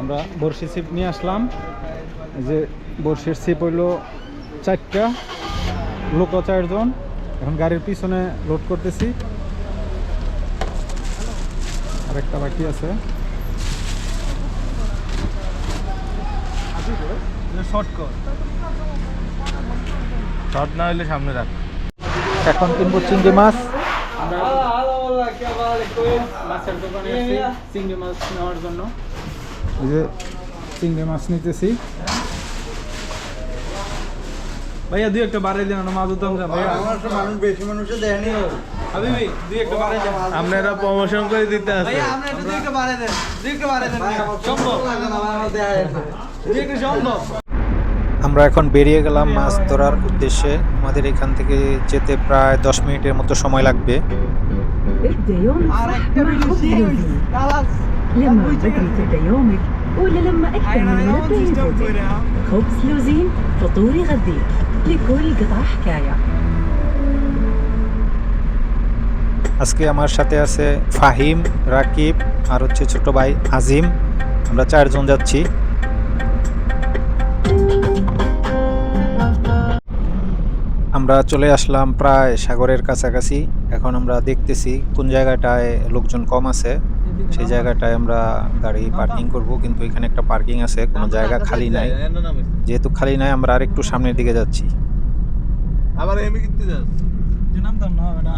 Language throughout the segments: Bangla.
আমরা বড়শি ছিপ নিয়ে আসলাম। যে বড়শির ছিপ হইল চারটা লোক চারজন। এখন গাড়ির পিছনে লোড করতেছি। আরেকটা বাকি আছে। শর্ট না হলে সামনে রাখ। এখন কিনবো চিংড়ি মাছ। মাছের দোকানে চিংড়ি মাছ নেওয়ার জন্য। এই যে চিংড়ি মাছ নিতেছি। ভাইয়া দুই একটা বাড়াই দেন না মাছ যান ভাইয়া। মানুষ বেশি মানুষে দেয়নি। হাবিবি দুই একটা বাড়াই দেন। আপনারা প্রমোশন করে দিতে আছে আমরা এখন বেরিয়ে গেলাম মাছ ধরার উদ্দেশ্যে। আমাদের এখান থেকে যেতে প্রায় দশ মিনিটের মতো সময় লাগবে। ابدأ يومك صح مع خبز لوزي لما بدري تبدأ يومك ولا لما أكثر من منبه ينبهك خبز لوزين فطور يغذيك لكل قطعة حكاية আজকে আমার সাথে আছে ফাহিম রাকিব আর হচ্ছে ছোট ভাই আজিম আমরা চারজন যাচ্ছি আমরা চলে আসলাম প্রায় সাগরের কাছাকাছি এখন আমরা দেখতেছি কোন জায়গাটায় লোকজন কম আছে সেই জায়গাটায় আমরা গাড়ি পার্কিং করব কিন্তু এখানে একটা পার্কিং আছে কোনো জায়গা খালি নাই। যেহেতু খালি নাই আমরা আর একটু সামনের দিকে যাচ্ছি। আবার এমি কিনতে যাস নামতাম না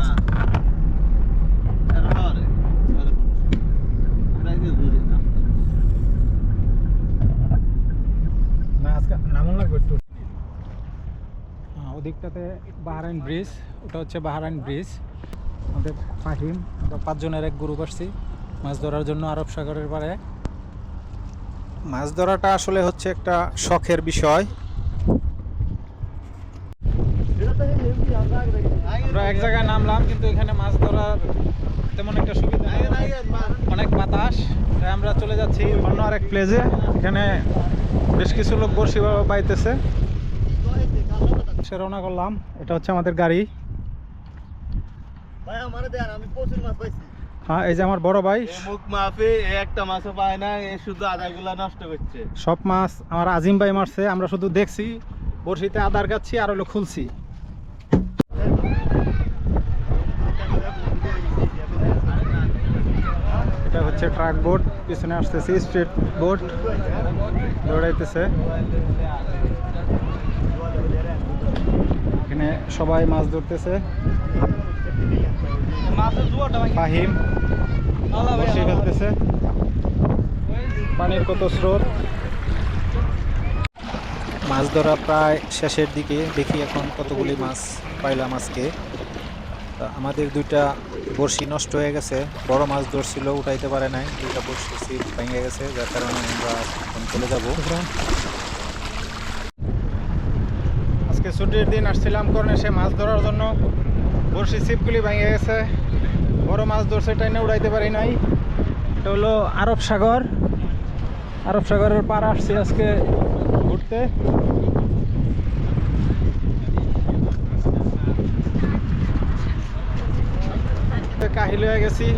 হ্যাঁ, ওদিকটাতে বাহারাইন ব্রিজ ওটা হচ্ছে বাহারাইন ব্রিজ। আমাদের ফাহিম আমরা পাঁচজনের এক গ্রুপ আসছি। মাছ ধরার জন্য আরব সাগরের পাড়ে? মাছ ধরাটা আসলে হচ্ছে একটা শখের বিষয়। আমরা এক জায়গায় নামলাম, কিন্তু এখানে মাছ ধরার তেমন একটা সুবিধা। অনেক বাতাস। তাই আমরা চলে যাচ্ছি অন্য আরেক প্লেসে এখানে বেশ কিছু লোক বর্ষি বাইতেছে। সে রওনা করলাম। এটা হচ্ছে আমাদের গাড়ি। ভাই, আমারে দেন, আমি প্রচুর মাছ পাইছি। হ্যাঁ এই যে আমার বড় ভাই। মুখ মাফে একটা মাছও পায় না এ শুধু আদাগুলা নষ্ট করছে। সব মাছ আমার আজিম ভাই মারছে আমরা শুধু দেখছি বড়শিতে আদার গাচ্ছি আর হলো খুলছি। এটা হচ্ছে ট্রাক বোট পিছনে আসতেছি স্ট্রিট বোট দৌড়াইতেছে। এখানে সবাই মাছ ধরতেছে। ফাহিম বসে ফেলতেছে। পানির কত স্রোত? মাছ ধরা প্রায় শেষের দিকে। দেখি এখন কতগুলি মাছ পাইলাম আজকে। আমাদের দুইটা বড়শি নষ্ট হয়ে গেছে। বড় মাছ ধরছিল, উঠাইতে পারে নাই। দুইটা বড়শি সিট ভেঙে গেছে, যার কারণে আমরা এখন চলে যাব। আজকে ছুটির দিন, আসছিলাম কর্নেশে মাছ ধরার জন্য। বড়শি ছিপগুলি ভেঙে গেছে। বড় মাছ ধরছে টাইনে উড়াইতে পারি নাই। এটা হলো আরব সাগর। আরব সাগরের পার আসছি আজকে ঘুরতে। কাহিল হয়ে গেছি,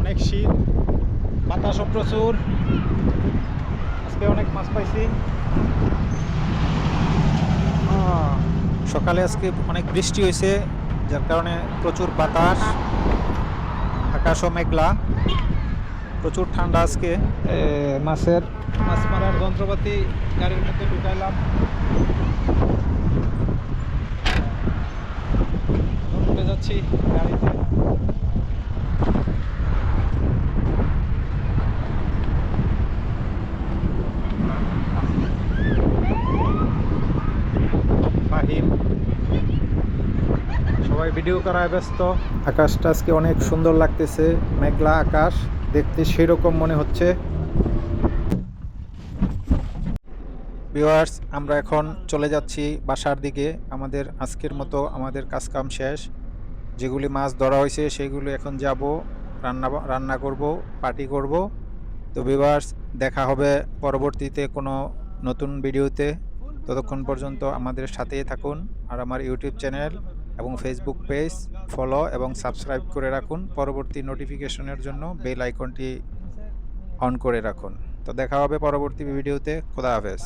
অনেক শীত, বাতাসও প্রচুর। আজকে অনেক মাছ পাইছি। সকালে আজকে অনেক বৃষ্টি হয়েছে, যার কারণে প্রচুর বাতাস। আকাশও মেঘলা। প্রচুর ঠান্ডা আজকে। মাছের মাছ মারার যন্ত্রপাতি গাড়ির মধ্যে ঢুকাইলাম। যাচ্ছি গাড়িতে ফাহিম সবাই ভিডিও করায় ব্যস্ত। আকাশটা আজকে অনেক সুন্দর লাগতেছে, মেঘলা আকাশ, দেখতে সেই রকম মনে হচ্ছে। ভিউয়ার্স, আমরা এখন চলে যাচ্ছি বাসার দিকে। আমাদের আজকের মতো আমাদের কাজকাম শেষ। যেগুলি মাছ ধরা হয়েছে, সেগুলো এখন যাব, রান্না রান্না করব, পার্টি করব। তো ভিউয়ার্স, দেখা হবে পরবর্তীতে কোনো নতুন ভিডিওতে। ততক্ষণ পর্যন্ত আমাদের সাথেই থাকুন আর আমার ইউটিউব চ্যানেল এবং ফেসবুক পেজ ফলো এবং সাবস্ক্রাইব করে রাখুন। পরবর্তী নোটিফিকেশনের জন্য বেল আইকনটি অন করে রাখুন। তো দেখা হবে পরবর্তী ভিডিওতে খোদা হাফেজ।